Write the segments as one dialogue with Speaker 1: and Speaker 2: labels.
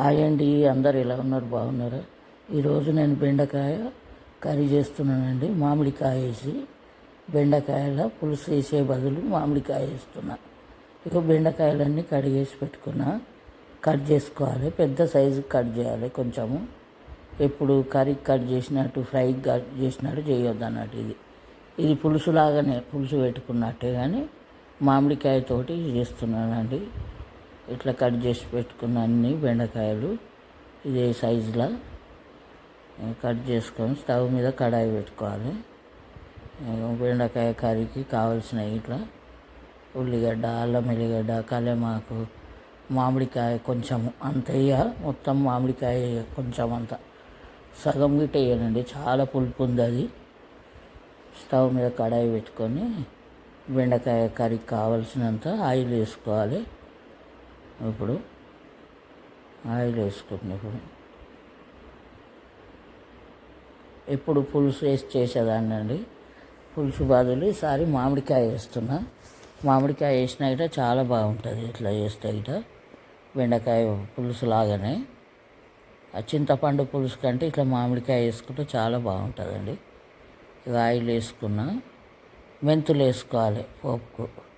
Speaker 1: ఆయండి అండి అందరు ఎలా ఉన్నారు బాగున్నారా. ఈరోజు నేను బెండకాయ కర్రీ చేస్తున్నానండి. మామిడికాయ వేసి బెండకాయల పులుసు వేసే బదులు మామిడికాయ వేస్తున్నా. ఇక బెండకాయలన్నీ కడిగేసి పెట్టుకున్నా. కట్ చేసుకోవాలి పెద్ద సైజు కట్ చేయాలి కొంచెము. ఎప్పుడు కర్రీ కట్ చేసినట్టు ఫ్రై కట్ చేసినట్టు చేయొద్దు అన్నట్టు ఇది. ఇది పులుసు లాగానే పులుసు పెట్టుకున్నట్టే కానీ మామిడికాయతోటి చేస్తున్నానండి. ఇట్లా కట్ చేసి పెట్టుకున్న అన్ని బెండకాయలు ఇదే సైజులో. కట్ చేసుకొని స్టవ్ మీద కడాయి పెట్టుకోవాలి. బెండకాయ కర్రీకి కావాల్సిన ఇట్లా ఉల్లిగడ్డ అల్లం ఎల్లిగడ్డ కలెమాకు మామిడికాయ కొంచెం అంత మొత్తం మామిడికాయ కొంచెం అంత. సగం గిట్ట వేయనండి. చాలా పులుపు ఉంది అది. స్టవ్ మీద కడాయి పెట్టుకొని బెండకాయ కర్రీకి కావాల్సినంత ఆయిల్ వేసుకోవాలి. ఇప్పుడు ఆయిల్ వేసుకుంటున్నా ఇప్పుడు. ఎప్పుడు పులుసు వేసి చేసేదాన్ని అండి పులుసు బదులు ఈసారి మామిడికాయ వేస్తున్నా. మామిడికాయ వేసిన ఇట చాలా బాగుంటుంది. ఇట్లా చేస్తే ఇట బెండకాయ పులుసు లాగానే. ఆ చింతపండు పులుసు కంటే ఇట్లా మామిడికాయ వేసుకుంటే చాలా బాగుంటుందండి. ఇక ఆయిల్ వేసుకున్నా. మెంతులు వేసుకోవాలి పోపుకు.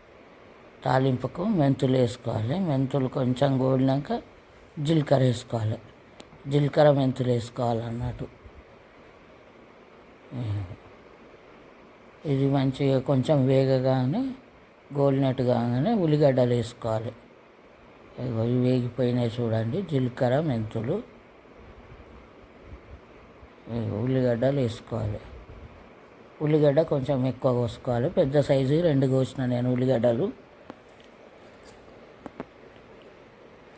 Speaker 1: తాలింపుకు మెంతులు వేసుకోవాలి. మెంతులు కొంచెం గోడినాక జీలకర్ర వేసుకోవాలి. జీలకర్ర మెంతులు వేసుకోవాలి అన్నట్టు ఇది మంచిగా కొంచెం వేగగానే గోలినట్టు కాగానే ఉల్లిగడ్డలు వేసుకోవాలి. ఇవి వేగిపోయినాయి చూడండి. జీలకర్ర మెంతులు. ఉల్లిగడ్డలు వేసుకోవాలి. ఉల్లిగడ్డ కొంచెం ఎక్కువ కోసుకోవాలి. పెద్ద సైజు రెండు కోసిన నేను ఉల్లిగడ్డలు.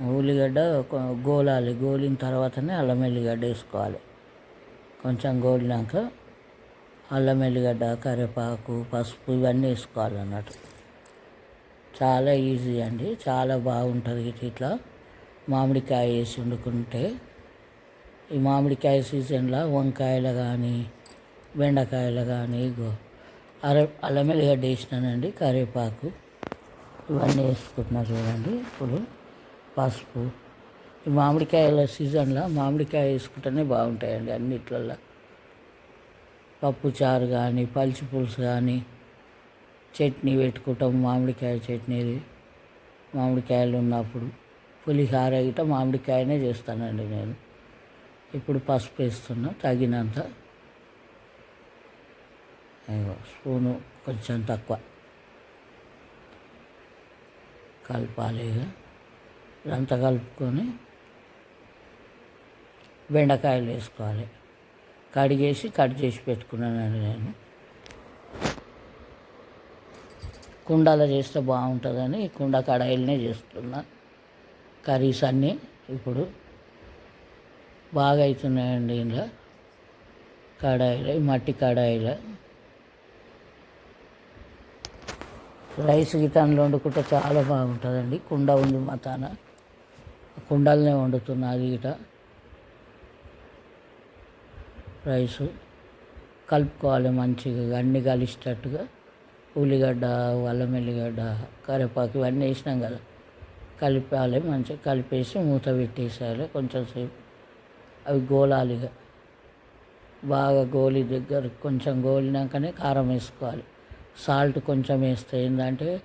Speaker 1: ఉల్లిగడ్డ గోలాలి. గోలిన తర్వాతనే అల్లం ఎల్లిగడ్డ వేసుకోవాలి. కొంచెం గోలినాక అల్లం ఎల్లిగడ్డ కరివేపాకు పసుపు ఇవన్నీ వేసుకోవాలి అన్నట్టు చాలా ఈజీ అండి. చాలా బాగుంటుంది ఇట్లా ఇట్లా. మామిడికాయ వేసి వండుకుంటే ఈ మామిడికాయ సీజన్లో వంకాయలు కానీ బెండకాయలు కానీ అర అల్లం ఎల్లిగడ్డ వేసినానండి. కరివేపాకు ఇవన్నీ వేసుకుంటున్నా చూడండి. ఇప్పుడు పసుపు ఈ మామిడికాయల సీజన్లో మామిడికాయ వేసుకుంటేనే బాగుంటాయండి అన్నిట్లల్లో. పప్పు చారు కానీ పల్చి పులుసు కానీ చట్నీ పెట్టుకుంటాం మామిడికాయ చట్నీది మామిడికాయలు ఉన్నప్పుడు. పులిహార గిట మామిడికాయనే చేస్తానండి నేను. ఇప్పుడు పసుపు వేస్తున్నా తగినంత. స్పూను కొంచెం తక్కువ. కలపాలి ఇదంతా కలుపుకొని బెండకాయలు వేసుకోవాలి. కడిగేసి కట్ చేసి పెట్టుకున్నాను నేను. కుండలో చేస్తే బాగుంటుందని కుండ కడాయిలనే చేస్తున్నా. కర్రీస్ అన్నీ ఇప్పుడు బాగా అవుతున్నాయండి ఇందులో. కడాయిలు మట్టి కడాయిలు. రైస్ గిటాన్లో వండుకుంటే చాలా బాగుంటుందండి. కుండ ఉంది మా తాన. కుండలనే వండుతున్నా అది గిట. రైస్ కలుపుకోవాలి మంచిగా అన్ని కలిసేటట్టుగా ఉల్లిగడ్డ అల్లం ఎల్లిగడ్డ కరివేపాకు ఇవన్నీ వేసినాం కదా. కలిపాలి మంచిగా కలిపేసి మూత పెట్టేసేయాలి కొంచెం సేపు. అవి గోలాలిగా బాగా గోలి దగ్గర కొంచెం గోలినాకనే కారం వేసుకోవాలి. సాల్ట్ కొంచెం వేస్తే ఏంటంటే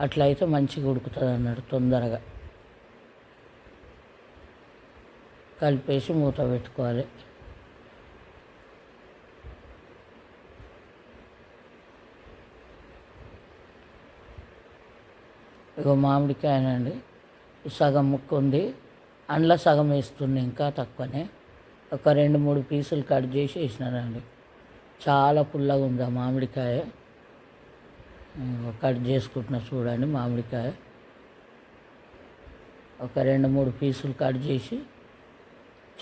Speaker 1: అట్లయితే మంచిగా ఉడుకుతుంది అన్నట్టు తొందరగా. కలిపేసి మూత పెట్టుకోవాలి. ఇగో మామిడికాయనండి. సగం ముక్క ఉంది. అందులో సగం వేస్తుంది ఇంకా తక్కువనే. ఒక రెండు మూడు పీసులు కట్ చేసి వేసినారండి చాలా పుల్లగా ఉంది ఆ మామిడికాయ. కట్ చేసుకుంటున్నా చూడండి మామిడికాయ. ఒక రెండు మూడు పీసులు కట్ చేసి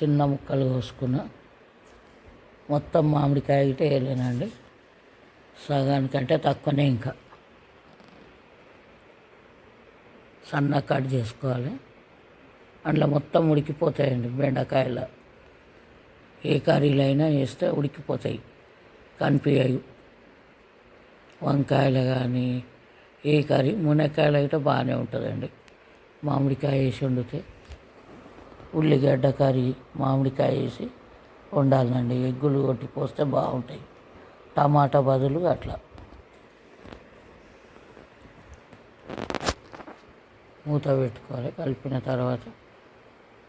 Speaker 1: చిన్న ముక్కలు కోసుకున్నా. మొత్తం మామిడికాయ గిట్ట వేయలేనండి సగానికంటే తక్కువనే ఇంకా. సన్న కట్ చేసుకోవాలి. అందులో మొత్తం ఉడికిపోతాయండి బెండకాయలు. ఏ కర్రీలు అయినా వేస్తే ఉడికిపోతాయి. కనిపించవు వంకాయలు కానీ ఏ కర్రీ మునక్కాయలు అయితే బాగానే ఉంటుందండి. మామిడికాయ వేసి వండితే. ఉల్లిగడ్డ కర్రీ మామిడికాయ వేసి వండాలండి. ఎగ్గులు కొట్టి పోస్తే బాగుంటాయి. టమాటా బదులు అట్లా. మూత పెట్టుకోవాలి. కలిపిన తర్వాత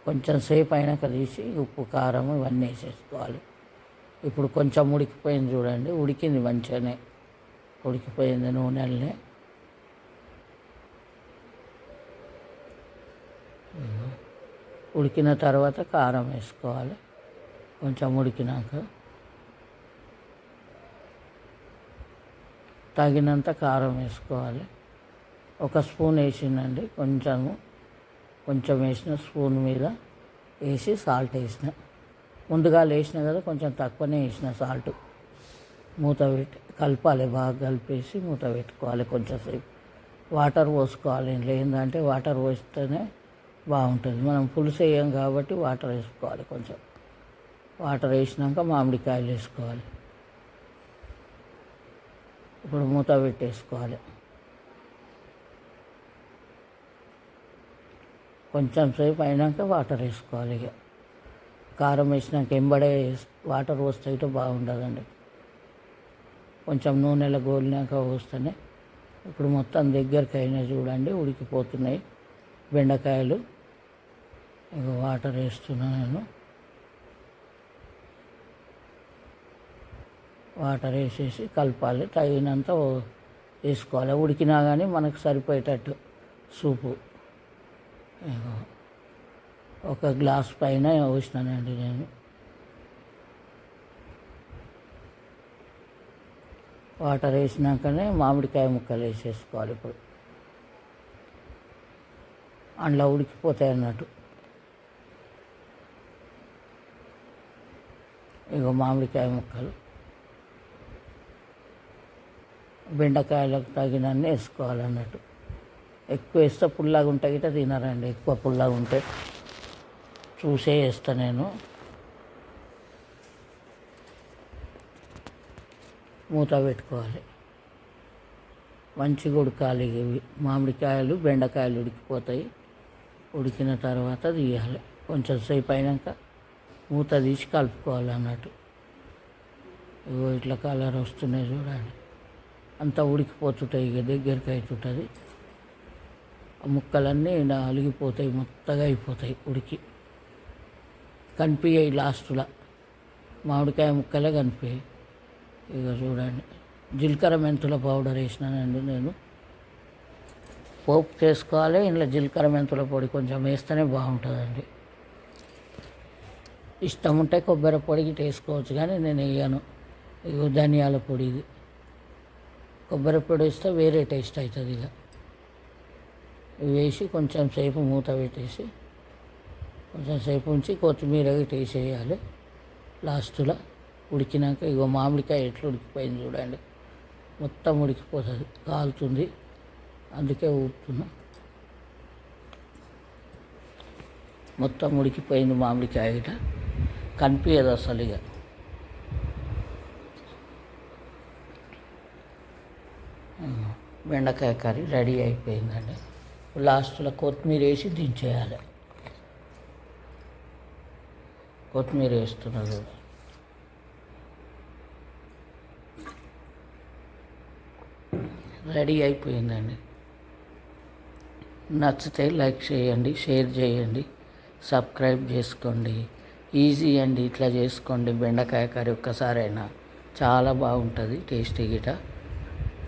Speaker 1: కొంచెం సేపు అయినాక తీసి ఉప్పు కారం ఇవన్నీ వేసేసుకోవాలి. ఇప్పుడు కొంచెం ఉడికిపోయింది చూడండి. ఉడికింది మంచిగానే. ఉడికిపోయింది నూనెల్ని. ఉడికిన తర్వాత కారం వేసుకోవాలి. కొంచెం ఉడికినాక. తగినంత కారం వేసుకోవాలి. ఒక స్పూన్ వేసిందండి. కొంచెము కొంచెం వేసిన స్పూన్ మీద వేసి సాల్ట్ వేసిన. ముందుగా వేసిన కదా కొంచెం తక్కువనే వేసిన సాల్ట్. మూత పెట్టి కలపాలి బాగా కలిపేసి మూత పెట్టుకోవాలి కొంచెం సేపు. వాటర్ పోసుకోవాలి. ఏంటంటే వాటర్ పోస్తేనే బాగుంటుంది. మనం పులుసు వేయం కాబట్టి వాటర్ వేసుకోవాలి కొంచెం. వాటర్ వేసినాక మామిడికాయలు వేసుకోవాలి. ఇప్పుడు మూత పెట్టేసుకోవాలి. కొంచెం సేపు అయినాక వాటర్ వేసుకోవాలి ఇక. కారం వేసినాక ఎంబడే వాటర్ పోస్తే అయితే బాగుండదండి. కొంచెం నూనెలో గోలినాక పోస్తేనే ఇప్పుడు మొత్తం దగ్గరికి అయినా చూడండి ఉడికిపోతున్నాయి బెండకాయలు. ఇక వాటర్ వేస్తున్నా నేను. వాటర్ వేసేసి కలపాలి. తగినంత వేసుకోవాలి. ఉడికినా కానీ మనకు సరిపోయేటట్టు సూపు. ఇగో ఒక గ్లాస్ పైన పోసినానండి నేను. వాటర్ వేసినాకనే మామిడికాయ ముక్కలు వేసేసుకోవాలి ఇప్పుడు. అందులో ఉడికిపోతాయి అన్నట్టు. ఇగో మామిడికాయ ముక్కలు. బెండకాయలకు తగినన్ని వేసుకోవాలన్నట్టు. ఎక్కువ వేస్తే పుల్లగా ఉంటే గిట్ట తినరండి. ఎక్కువ పుల్లగా ఉంటే చూసే వేస్తా నేను. మూత పెట్టుకోవాలి. మంచిగా ఉడకాలి ఇవి. మామిడికాయలు బెండకాయలు ఉడికిపోతాయి. ఉడికిన తర్వాత తీయాలి. కొంచెం సేపు అయినాక మూత తీసి కలుపుకోవాలి అన్నట్టు. ఇగో ఇట్లా కలర్ వస్తున్నాయి చూడండి. అంతా ఉడికిపోతుంటాయి ఇక దగ్గరికి అవుతుంటుంది ఆ ముక్కలన్నీ అలిగిపోతాయి మొత్తగా అయిపోతాయి ఉడికి. కనిపించాయి లాస్ట్లో. మామిడికాయ ముక్కలే కనిపించాయి ఇక చూడండి. జీలకర్ర మెంతుల పౌడర్ వేసినానండి నేను. పోపు చేసుకోవాలి ఇంట్లో జీలకర్ర మెంతుల పొడి కొంచెం వేస్తేనే బాగుంటుందండి. ఇష్టం ఉంటే కొబ్బరి పొడి గిట్ట వేసుకోవచ్చు కానీ నేను వేయను. ఇగో ధనియాల పొడి ఇది. కొబ్బరి పొడి వేస్తే వేరే టేస్ట్ అవుతుంది ఇక. ఇవి వేసి కొంచెం సేపు మూత పెట్టేసి కొంచెం సేపు ఉంచి కొత్తిమీర గిట్ట వేసేయాలి. లాస్ట్లో ఉడికినాక ఇగో మామిడికాయ ఎట్లా ఉడికిపోయింది చూడండి. మొత్తం ఉడికిపోతుంది కాలుతుంది. అందుకే ఊపుతున్నా మొత్తం ఉడికిపోయింది మామిడికాయ గిట కనిపించదు అసలు ఇక. బెండకాయ కర్రీ రెడీ అయిపోయిందండి. లాస్ట్లో కొత్తిమీర వేసి దించేయాలి. కొత్తిమీర వేస్తున్నారు రెడీ అయిపోయిందండి. నచ్చితే లైక్ చేయండి షేర్ చేయండి సబ్స్క్రైబ్ చేసుకోండి. ఈజీ అండి ఇట్లా చేసుకోండి. బెండకాయ కర్రీ ఒక్కసారైనా. చాలా బాగుంటుంది టేస్టీ గిట.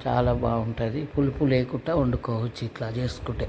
Speaker 1: చాలా బాగుంటుంది. పులుపు లేకుండా వండుకోవచ్చు ఇట్లా చేసుకుంటే.